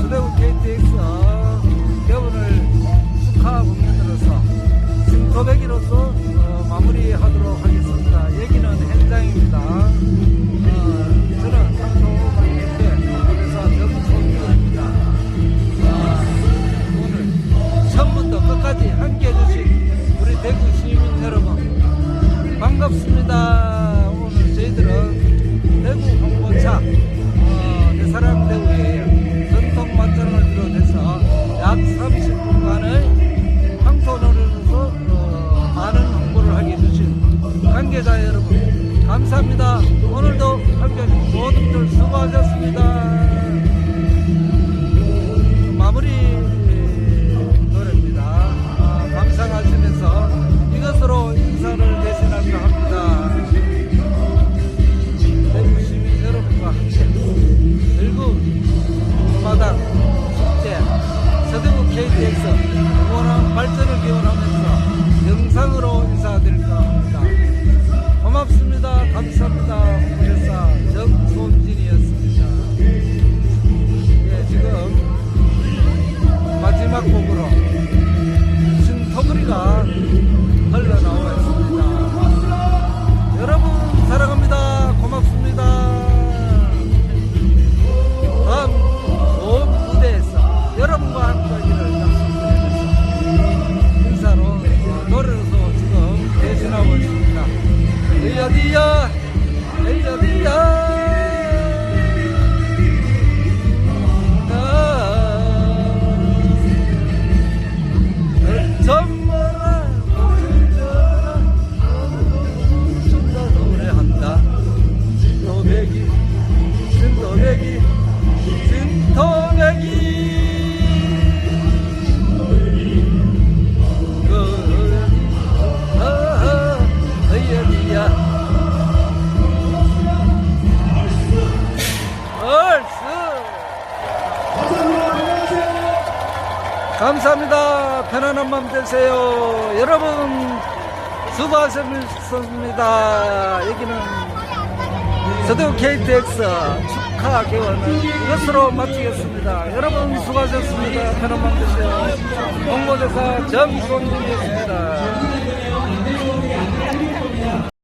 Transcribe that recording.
서대구 KTX 개 관계자 여러분 감사합니다. 오늘도 함께 해주신 모두들 수고하셨습니다. 마무리 노래입니다. 아, 감상하시면서 이것으로 인사를 대신하려 합니다. 대구 시민 여러분과 함께 즐거운 마당 축제 서대구 KTX 응원한 발전 고 哎呀哎呀哎呀 감사합니다. 편안한 밤 되세요. 여러분, 수고하셨습니다. 여기는 서대구 KTX 축하 개원을 이것으로 마치겠습니다. 여러분, 수고하셨습니다. 편안한 밤 되세요. 홍보대사 정성준이었습니다.